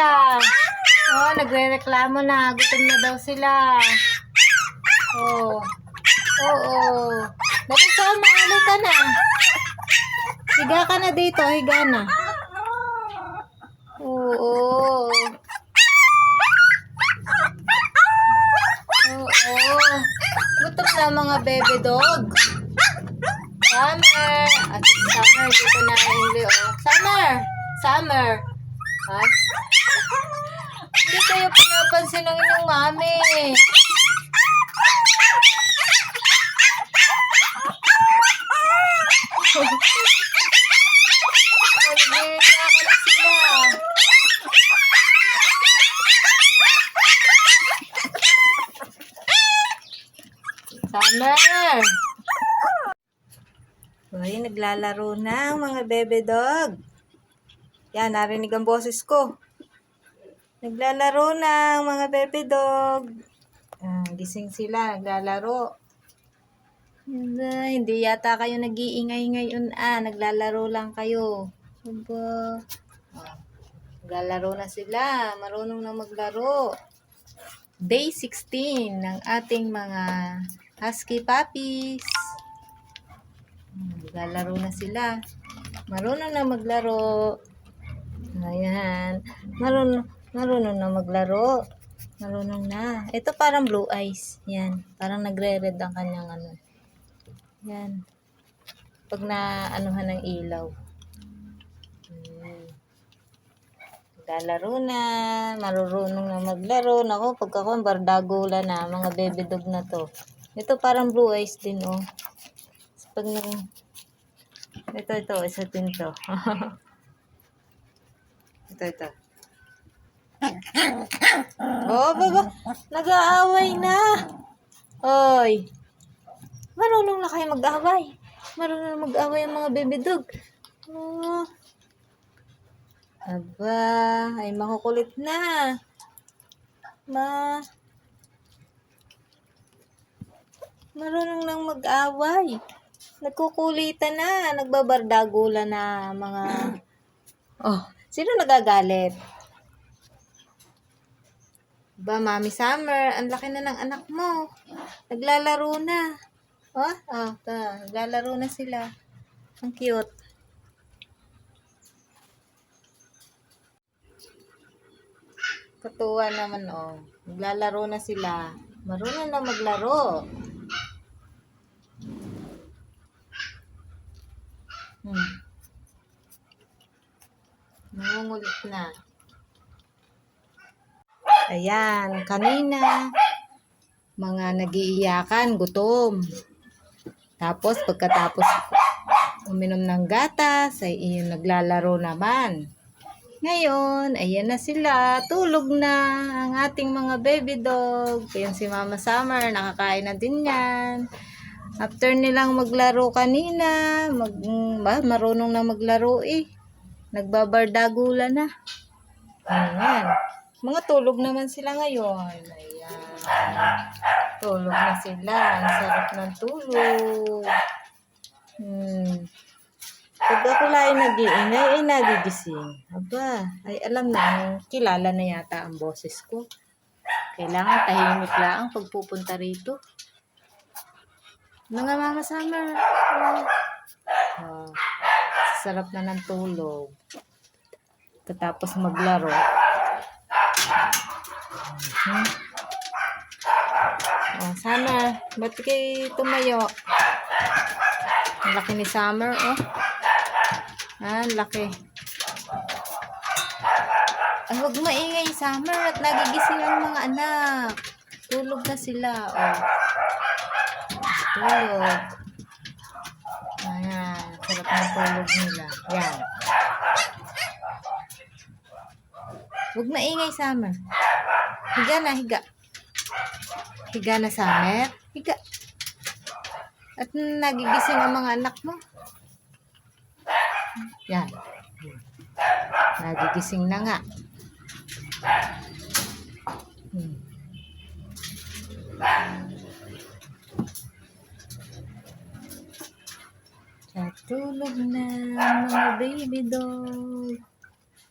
sila. Oh, nagre-reklamo na. Gutom na daw sila. Oh. Oo. Dati sama, halika na. Higa ka na dito, higa na. Oo. Oo. Gutom na mga bebe dog. Summer. At Summer, dito na huli, oh. Summer! Summer! Ha? Hindi kayo pinapansin ng inyong mami. Summer! Uy, naglalaro na ang mga bebe dog. Yan, narinig ang boses ko. Naglalaro na ang mga bebe dog. Ah, gising sila, naglalaro. Aba, hindi yata kayo nag-iingay ngayon. Ah, naglalaro lang kayo. Aba. Ah, naglalaro na sila. Marunong na maglaro. Day 16 ng ating mga husky puppies. Naglalaro na sila. Marunong na maglaro. Ayan. Marunong, marunong na maglaro. Marunong na. Ito parang blue eyes. Yan. Parang nagre-red ang kanyang ano. Yan. Pag na anuhan ng ilaw. Hmm. Naglalaro na. Marunong na maglaro. Nako, pagka ko, bardagula na. Mga baby dog na to. Ito parang blue eyes din, oh. Pag nang... Ito, ito. Isa din to. ito, ito. Oh, baba. Nag-aaway na. Oy. Marunong na kayo mag-away. Marunong na mag-away ang mga baby dog. Oh. Aba, ay makukulit na. Ma. Marunong nang mag-away. Nagkukulitan na, nagbabardagula na mga... Oh, sino nagagalit? Ba, Mami Summer, ang laki na ng anak mo. Naglalaro na. Oh, oh, ta, naglalaro na sila. Ang cute. Katuwa naman, oh. Naglalaro na sila. Marunong na maglaro. Hmm. Nangungulit na. Ayan, kanina, mga nagiiyakan, gutom. Tapos, pagkatapos uminom ng gatas, ay iyon naglalaro naman. Ngayon, ayan na sila. Tulog na ang ating mga baby dog. Ayan si Mama Summer, nakakain na din yan. After nilang maglaro kanina, mag, ba, marunong na maglaro eh. Nagbabardagula na. Ayan. Mga tulog naman sila ngayon. Ayan. Tulog na sila. Ang sarap ng tulog. Hmm. Pag ako lang nag-iingay, ay nagigising. Aba, ay alam na, kilala na yata ang boses ko. Kailangan tahimik lang pag pupunta rito. Mga mama summer. Oh. Sarap na ng tulog. Katapos maglaro. Hmm. Oh, Summer, ba't kayo tumayo? Ang laki ni Summer, oh. Ah, laki. Ay, huwag maingay, Summer, at nagigising ang mga anak. Tulog na sila, oh. Tulog. Ayan, sarap ng tulog nila. Yan. Huwag maingay, Summer. Higa na, higa. Higa na, Summer. Higa. At nagigising ang mga anak mo. Yan. Nagigising na nga. Hmm. Natulog na mga baby doll.